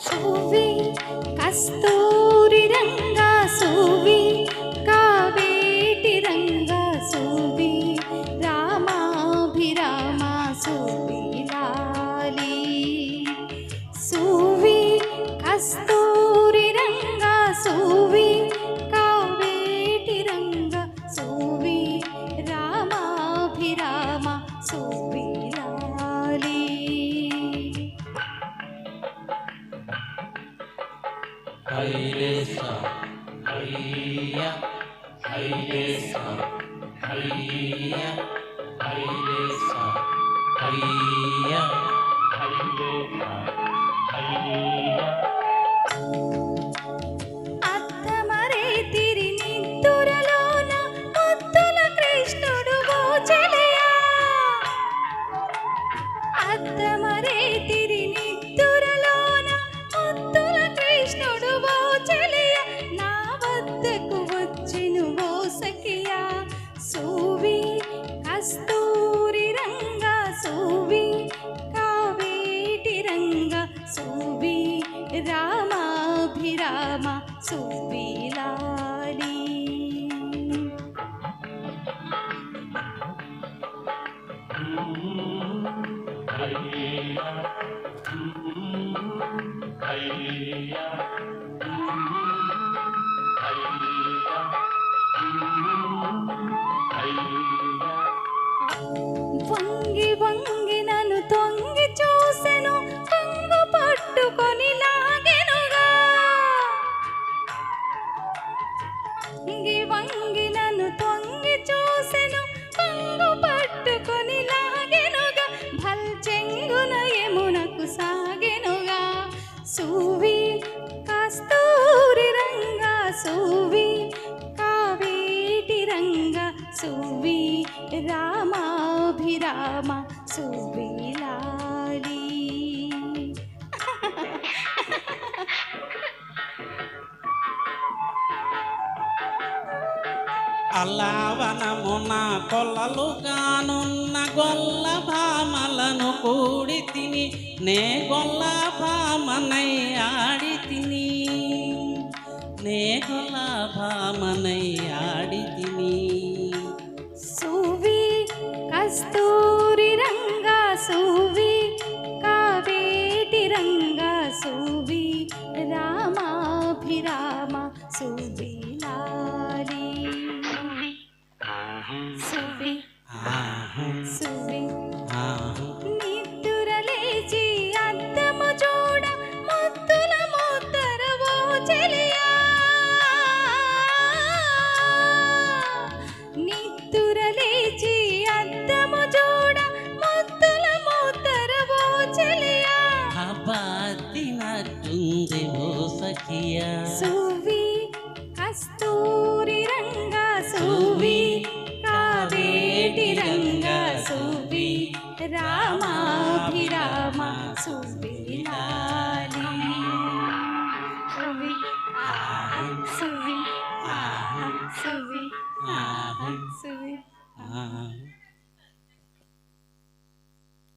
సువి కస్తూరి రంగా సువి కావేటి రంగా సువి రామాభిరామ సువి లాలి. సువి కస్తూరి రంగా సువి కావేటి రంగా సువి రామాభిరామ సువి హైలేస హయ్య హైలేస హయ్య హైలేస హయ్య హైలేస హయ్య. అత్తమరే sei quem వంగి వంగి నన్ను తొంగి చూసెను కొంగు పట్టుకొని లాగెనుగా. వంగి వంగి నన్ను తొంగి చూసెను కొంగు పట్టుకొని లాగెనుగా. భల్ చెంగున యమునకు సాగెనుగా. సూవి కస్తూరి రంగా సూవి కావేటి రంగా సువి రా సువి సుబిలాలి అల్లావనమున కొల్లలుగానున్న గొల్ల భామలను కూడి తిని నే గొల్ల భామనై ఆడి తిని. నే గొల్ల భామనై ఆడి కస్తూరి రంగా సువి కావేటి రంగా సువి రామాభిరామ సువి. రామాభిరామ సువి లాలి సువి సువి ఆహు, సువి ఆహు, సువి ఆహు.